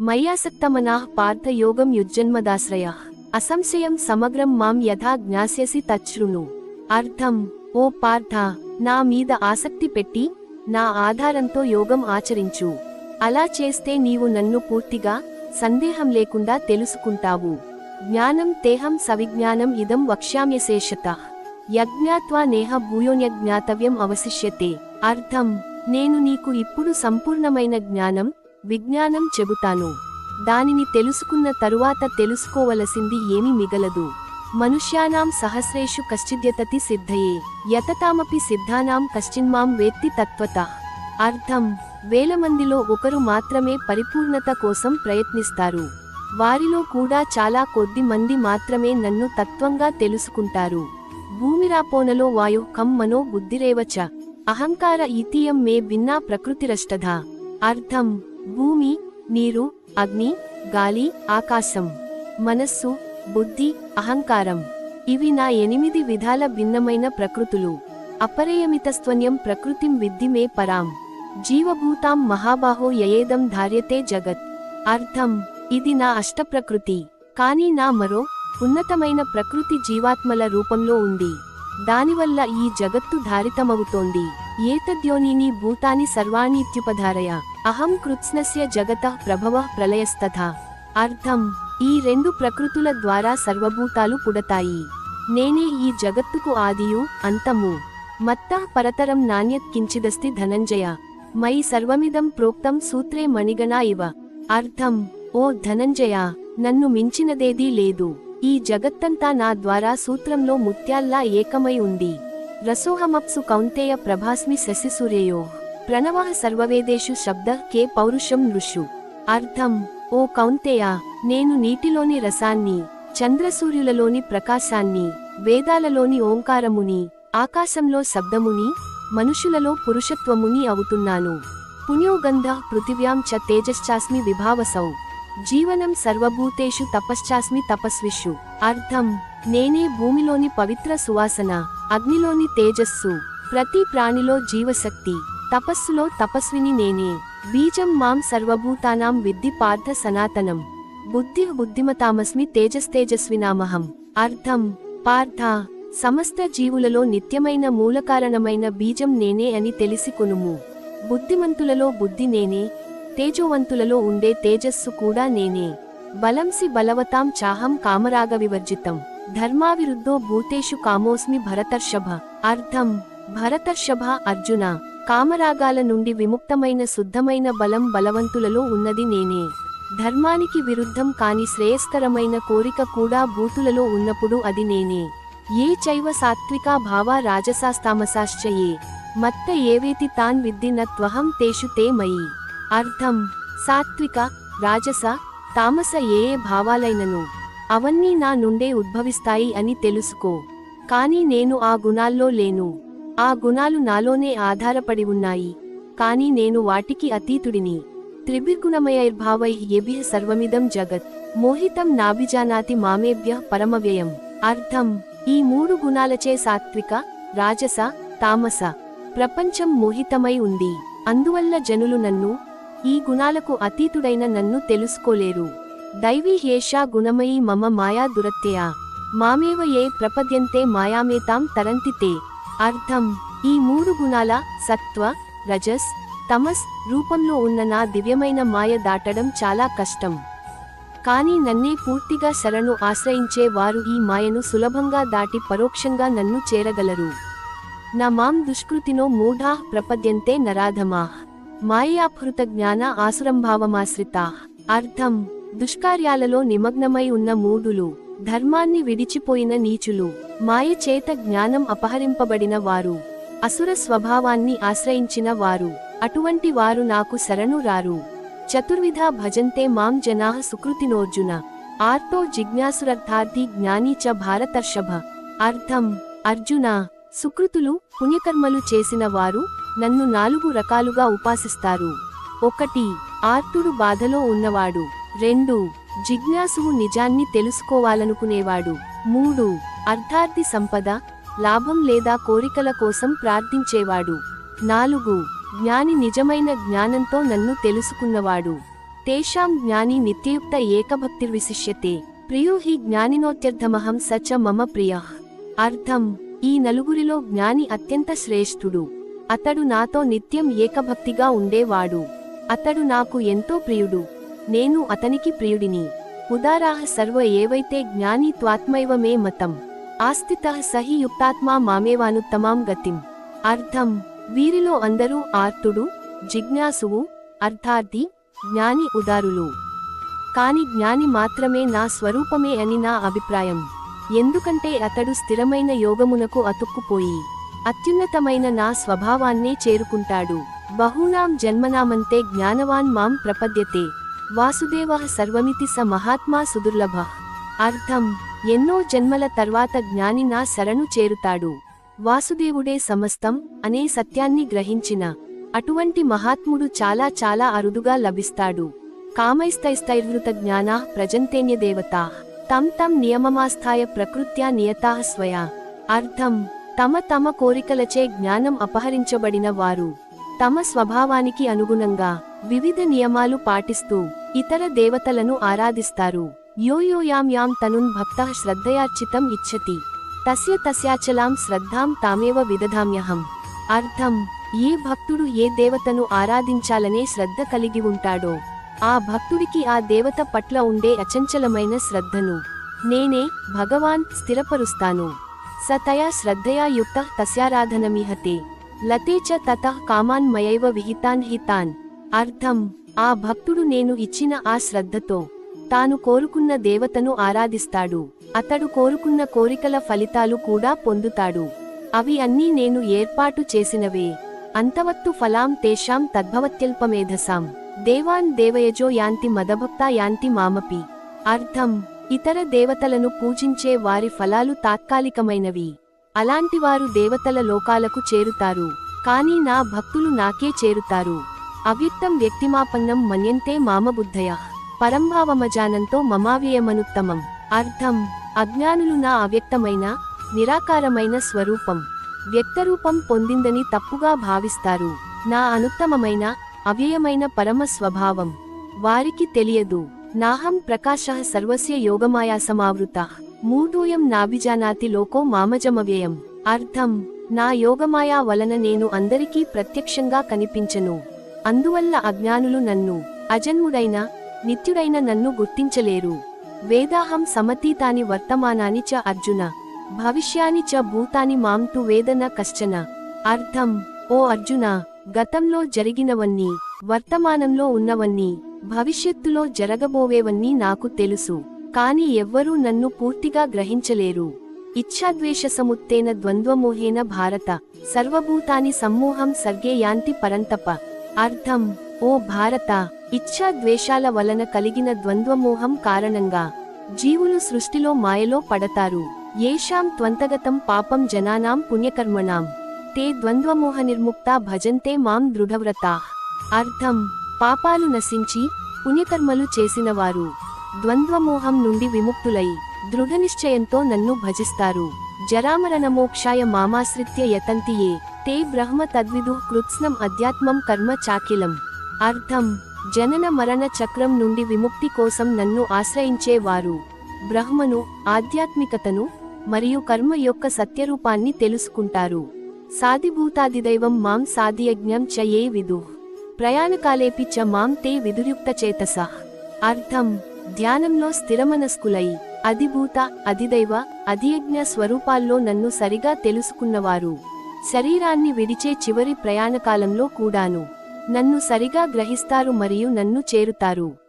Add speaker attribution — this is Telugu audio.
Speaker 1: మయ్యాసక్తమనాః పార్థయోగం యుజ్జన్మదాశ్రయ. అసంశయం సమగ్రం మాం యథా జ్ఞాస్యసి తచ్చృణు అర్థం ఓ పార్థ నా మీద ఆసక్తి పెట్టి నా ఆధారంతో యోగం ఆచరించు. అలా చేస్తే నీవు నన్ను పూర్తిగా సందేహం లేకుండా తెలుసుకుంటావు. జ్ఞానం తేహం సవిజ్ఞానం ఇదం వక్ష్యామ్యశేషత. యజ్ఞాత్వా నేహ భూయోన్యజ్ఞాతవ్యం అవశిష్యతే. అర్థం నేను నీకు ఇప్పుడు సంపూర్ణమైన జ్ఞానం విజ్ఞానం చెబుతాను. దానిని తెలుసుకున్న తరువాత తెలుసుకోవలసింది ఏమి మిగలదు. మనుష్యానాం సహస్రేషు కశ్చిద్యతతి సిద్ధయే. యతతామపి సిద్ధానాం కశ్చిన్మాం వేత్తి తత్వత. అర్థం వేల మందిలో ఒకరు మాత్రమే పరిపూర్ణత కోసం ప్రయత్నిస్తారు. వారిలో కూడా చాలా కొద్ది మంది మాత్రమే నన్ను తత్వంగా తెలుసుకుంటారు. భూమిరాపోనలో వాయు కం మనో బుద్ధిరేవచ అహంకార ఇతీయం మే భిన్నా ప్రకృతిరష్టధ. అర్థం భూమి నీరు అగ్ని గాలి ఆకాశం మనస్సు బుద్ధి అహంకారం. ఇవి నా ఎనిమిది విధాల భిన్నమైన ప్రకృతులు. అపరేయమితస్త్వన్యం ప్రకృతిం విద్ధి మే పరాం. జీవభూతాం మహాబాహో యయేదం ధార్యతే జగత్. అర్థం ఇది నా అష్టప్రకృతి. కానీ నా మరో ఉన్నతమైన ప్రకృతి జీవాత్మల రూపంలో ఉంది. దానివల్ల ఈ జగత్తు ధారితమవుతోంది. ఏతద్యోనిని భూతాని సర్వాణీత్యుపధారయ. అహం కృత్స్నస్య జగత ప్రభవ ప్రళయస్తథా. అర్థం ఈ రెండు ప్రకృతుల ద్వారా సర్వభూతాలు పుడతాయి. నేనే ఈ జగత్తుకు ఆదియు అంతము. మత్త పరతరం నాణ్యత్ కించిదస్తి ధనంజయ. మయి సర్వమిదం ప్రోక్తం సూత్రే మణిగణా ఇవ. అర్థం ఓ ధనంజయ నన్ను మించినదేదీ లేదు. ఈ జగత్తంతా నా ద్వారా సూత్రంలో ముత్యాల్లా ఏకమై ఉంది. రసోహమప్సు కౌంతేయ ప్రభాస్మి శశిసూర్యయో ప్రణవ సర్వవేదేషు శబ్ద కే పౌరుషం నృషు. అర్థం ఓ కౌంతేయ నేను నీటిలోని రసాన్ని చంద్రసూర్యులలోని ప్రకాశాన్ని వేదాలలోని ఓంకారముని ఆకాశంలో శబ్దముని మనుషులలో పురుషత్వముని అవుతున్నాను. పుణ్యోగంధ పృథివ్యాం చ తేజశ్చాస్మి విభావసౌ. జీవనం సర్వభూతేషు తపశ్చాస్మి తపస్విషు. అర్థం నేనే భూమిలోని పవిత్ర సువాసన అగ్నిలోని తేజస్సు ప్రతి ప్రాణిలో జీవశక్తి తపస్సులో తపస్విని నేనే. బీజం మాం సర్వభూతానాం విద్ధి పార్థ సనాతనం. బుద్ధి బుద్ధిమతామస్మి తేజస్తేజస్వినామహం. అర్థం పార్థ సమస్త జీవులలో నిత్యమైన మూలకారణమైన బీజం నేనే అని తెలిసి కొనుము. బుద్ధిమంతులలో బుద్ధి నేనే తేజోవంతులలో ఉండే తేజస్సు కూడా నేనే. బలంసి బలవతాం చాహం కామరాగ వివర్జితం. ధర్మావిరుద్ధో భూతేషు కామోస్మి భరతర్షభ. అర్థం. భరతర్షభ అర్జున. కామరాగాల నుండి విముక్తమైన శుద్ధమైన బలం బలవంతులలో ఉన్నది నేనే. ధర్మానికి విరుద్ధం కాని శ్రేయస్కరమైన కోరిక కూడా భూతులలో ఉన్నప్పుడు అది నేనే. ఏ చైవ సాత్వికా భావ రాజసాస్తామసాశ్చయే. మత్త ఏవేతి తాన్ విద్ది న త్వహం తేషు తే మయి. అర్థం. సాత్విక రాజస తామస ఏ ఏ భావాలైనను. అవన్నీ నా నుండే ఉద్భవిస్తాయి అని తెలుసుకో. కాని నేను ఆ గుణాల్లో లేను. ఆ గుణాలు నాలోనే ఆధారపడి ఉన్నాయి. కాని నేను వాటికి అతీతుడిని. త్రిభిర్గుణమయైర్భావై ఎభిః సర్వమిదం జగత్. మోహితం నాభిజానాతి మామేభ్య పరమవ్యయం. అర్థం. ఈ మూడు గుణాలచే సాత్విక రాజస తామస. ప్రపంచం మోహితమై ఉంది. అందువల్ల జనులు నన్ను ఈ గుణాలకు అతీతుడైన నన్ను తెలుసుకోలేరు. దైవీ హేషా గుణమయీ మమ మాయా దురత్యయా. మామేవ ఏ ప్రపద్యంతే మాయామేతాం తరంతి తే అర్థం ఈ మూడు గుణాల సత్వ రజస్ తమస్ రూపంలో ఉన్న నా దివ్యమైన మాయ దాటడం చాలా కష్టం. కానీ నన్నే పూర్తిగా శరణు ఆశ్రయించే వారు ఈ మాయను సులభంగా దాటి పరోక్షంగా నన్ను చేరగలరు. నా మాం దుష్కృతినో మూఢా ప్రపద్యంతే నరాధమా. మాయాభృత జ్ఞాన ఆసురంభావమాశ్రితా. అర్థం దుష్కార్యాలలో నిమగ్నమై ఉన్న మూఢులు ధర్మాన్ని విడిచిపోయిన నీచులు మాయ చేత జ్ఞానం అపహరింపబడిన వారు అసుర స్వభావాన్ని ఆశ్రయించిన వారు అటువంటి వారు నాకు శరణు రారు. చతుర్విధ భజంతే మాం జనా సుకృతినోర్జున. ఆర్తో జిజ్ఞాసురర్థార్థి జ్ఞాని చ భారతర్షభ. అర్థం అర్జున సుకృతులు పుణ్యకర్మలు చేసిన వారు నన్ను నాలుగు రకాలుగా ఉపాసిస్తారు. ఒకటి ఆర్తుడు బాధలో ఉన్నవాడు. రెండు జిజ్ఞాసువు నిజాన్ని తెలుసుకోవాలనుకునేవాడు. మూడు అర్థార్థి సంపద లాభం లేదా కోరికల కోసం ప్రార్థించేవాడు. నాలుగు జ్ఞాని నిజమైన జ్ఞానంతో నన్ను తెలుసుకున్నవాడు. తేషాం జ్ఞాని నిత్యయుక్త ఏకభక్తిర్విశిష్యతే ప్రియో హి జ్ఞానినోత్యర్థమహం సచ మమ ప్రియ. అర్థం ఈ నలుగురిలో జ్ఞాని అత్యంత శ్రేష్ఠుడు. అతడు నాతో నిత్యం ఏకభక్తిగా ఉండేవాడు. అతడు నాకు ఎంతో ప్రియుడు. నేను అతనికి ప్రియుడిని. ఉదారాహ సర్వ ఏవైతే జ్ఞాని త్వాత్మైవ మే మతం. ఆస్థిత సహి యుక్తాత్మా మామేవానుత్తమాం గతిం. అర్థం. వీరిలో అందరూ ఆర్తుడు జిజ్ఞాసువు అర్థార్థి జ్ఞాని ఉదారులు. కాని జ్ఞాని మాత్రమే నా స్వరూపమే అని నా అభిప్రాయం. ఎందుకంటే అతడు స్థిరమైన యోగమునకు అతుక్కుపోయి అత్యున్నతమైన నా స్వభావాన్నే చేరుకుంటాడు. బహూనాం జన్మనామంతే జ్ఞానవాన్ మాం ప్రపద్యతే. వాసుదేవ సర్వమితి స మహాత్మా సుదుర్లభ. అర్థం ఎన్నో జన్మల తర్వాత జ్ఞాని నా శరణు చేరుతాడు. వాసుదేవుడే సమస్తం అనే సత్యాన్ని గ్రహించిన. అటువంటి మహాత్ముడు చాలా చాలా అరుదుగా లభిస్తాడు. కామైస్తైస్తైర్వృత జ్ఞానా ప్రజంతేన్యదేవతా. తం తం నియమమాస్థాయ ప్రకృత్యా నియతా స్వయా. అర్థం తమ తమ కోరికలచే జ్ఞానం అపహరించబడిన వారు. తమ స్వభావానికి అనుగుణంగా. వివిధ నియమాలు పాటిస్తూ ఇతర దేవతలను ఆరాధిస్తారు. యో యాం యాం తనున్ భక్త శ్రద్ధయార్చితం ఇచ్చతి. తస్య తస్యాచలాం శ్రద్ధాం తామేవ విదధామ్యహం. అర్థం ఏ భక్తుడు ఏ దేవతను ఆరాధించాలనే శ్రద్ధ కలిగి ఉంటాడో ఆ భక్తుడికి ఆ దేవత పట్ల ఉండే అచంచలమైన శ్రద్ధను నేనే భగవాన్ స్థిరపరుస్తాను. సతయా శ్రద్ధయా యుక్త తస్యారాధనమిహతే. లతే చ తత కామాన్ మయైవ విహితాన్ హితాన్ అర్థం. ఆ భక్తుడు నేను ఇచ్చిన ఆ శ్రద్ధతో తాను కోరుకున్న దేవతను ఆరాధిస్తాడు. అతడు కోరుకున్న కోరికల ఫలితాలు కూడా పొందుతాడు. అవి అన్నీ నేను ఏర్పాటు చేసినవే. అంతవత్తు ఫలాం తేషాం తద్భవత్యల్పమేధసాం. దేవాన్ దేవయజో యాంతి మదభక్తా యాంతి మామపి. అర్థం. ఇతర దేవతలను పూజించే వారి ఫలాలు తాత్కాలికమైనవి. అలాంటివారు దేవతల లోకాలకు చేరుతారు. కాని నా భక్తులు నాకే చేరుతారు. అవ్యుక్తం వ్యక్తిమాపన్నం మన్యంతే మామబుద్ధయ. పరంభావమజానంతో మమావ్యయమనుత్తమం. అర్థం అజ్ఞానులు నా అవ్యక్తమైన నిరాకారమైన స్వరూపం. వ్యక్తరూపం పొందిందని తప్పుగా భావిస్తారు. నా అనుత్తమమైన అవ్యయమైన పరమ స్వభావం. వారికి తెలియదు. నాహం ప్రకాశ సర్వస్య యోగమాయాసమావృత. మూఢూయం నాభిజానాతి లోకో మామజమవ్యయం. అర్థం నా యోగమాయా వలన నేను అందరికీ ప్రత్యక్షంగా కనిపించను. అందువల్ల అజ్ఞానులు నన్ను అజన్ముడైన నిత్యుడైన నన్ను గుర్తించలేరు. వేదాహం సమతీతాని వర్తమానాని చ అర్జున భవిష్యాని చ భూతాని మాం తు వేదన కశ్చన. అర్థం ఓ అర్జున గతంలో జరిగినవన్నీ వర్తమానంలో ఉన్నవన్నీ భవిష్యత్తులో జరగబోవేవన్నీ నాకు తెలుసు. కాని ఎవ్వరూ నన్ను పూర్తిగా గ్రహించలేరు. ఇచ్ఛాద్వేషసముత్తేన ద్వంద్వమోహేన భారత సర్వభూతాని సమ్మోహం సర్గే యాంతి పరంతప. అర్థం ఓ భారత! ఇచ్ఛాద్వేషాల వలన కలిగిన ద్వంద్వమోహం కారణంగా జీవులు సృష్టిలో మాయలో పడతారు. ఏషాం త్వంతగతం పాపం జనానాం పుణ్యకర్మణాం. తే ద్వంద్వమోహ నిర్ముక్త భజంతే మాం దృఢవ్రతా. అర్థం పాపాలు నశించి పుణ్యకర్మలు చేసినవారు. ద్వంద్వమోహం నుండి విముక్తులై దృఢనిశ్చయంతో నన్ను భజిస్తారు. జరామరణమోక్షాయ మామాశ్రిత్య యతంతియే తే బ్రహ్మ తద్విదు కృత్స్నం అధ్యాత్మం కర్మ చాకిలం. అర్థం. జనన మరణ చక్రం నుండి విముక్తి కోసం నన్ను ఆశ్రయించేవారు బ్రహ్మను ఆధ్యాత్మికతను మరియు కర్మ యొక్క సత్యరూపాన్ని తెలుసుకుంటారు. సాధిభూతాదిదైవం మాం సాధియజ్ఞం చ ఏ విదు. ప్రయాణకాలేపి చ మాం తే విదుర్యుక్తచేతస అర్థం. ధ్యానంలో స్థిరమనస్కులై అధిభూత అధిదైవ అధియజ్ఞ స్వరూపాల్లో నన్ను సరిగా తెలుసుకున్నవారు. శరీరాన్ని విడిచే చివరి ప్రయాణకాలంలో కూడాను. నన్ను సరిగా గ్రహిస్తారు మరియు నన్ను చేరుతారు.